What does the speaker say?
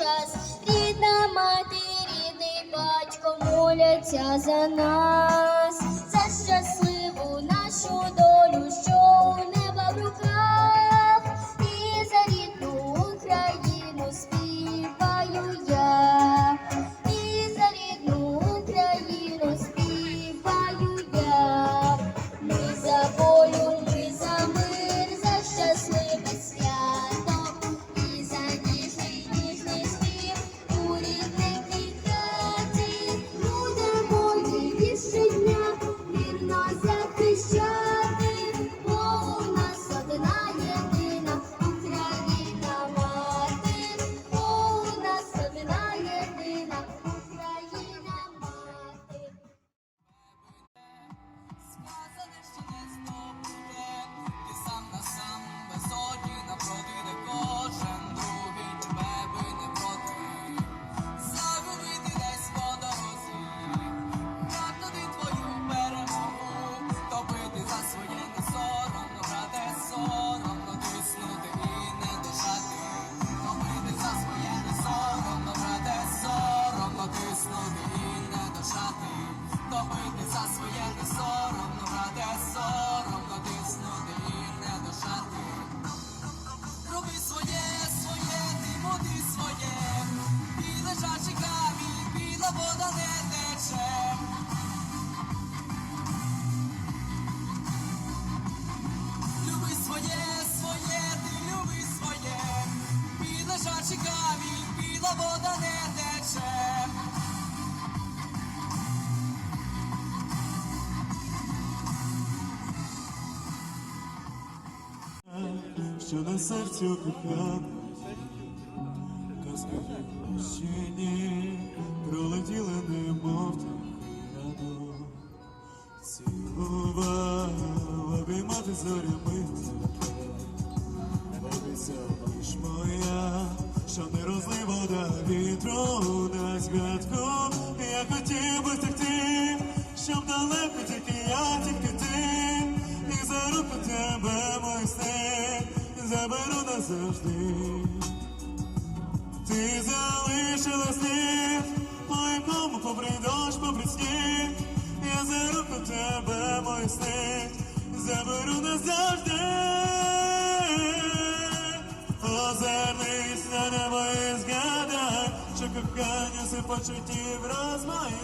час. Рідна мати, рідний батько моляться за нас, не соромно, брате, соромно, тиснути і не дишати. Роби своє, своє, ти моди своє, і лежачий камінь, біла вода не тече. Люби своє, своє, ти люби своє, і лежачий камінь, біла вода не тече. Що на серцю кохана, казки мужчині пролетіли немов торнадо. Цілував обіймати зорями Обіцяла лиш моя, що не розлив вода вітру на згадку. Я хотів би втекти, щоб далеко тільки я, тільки ти, і за руку тебе заберу назавжди. Ти залишила слід, по якому попри дощ, попри сніг, я за руку тебе мої сни заберу назавжди. Озирнись на небо і згадай, що кохання все почуттів розмайне.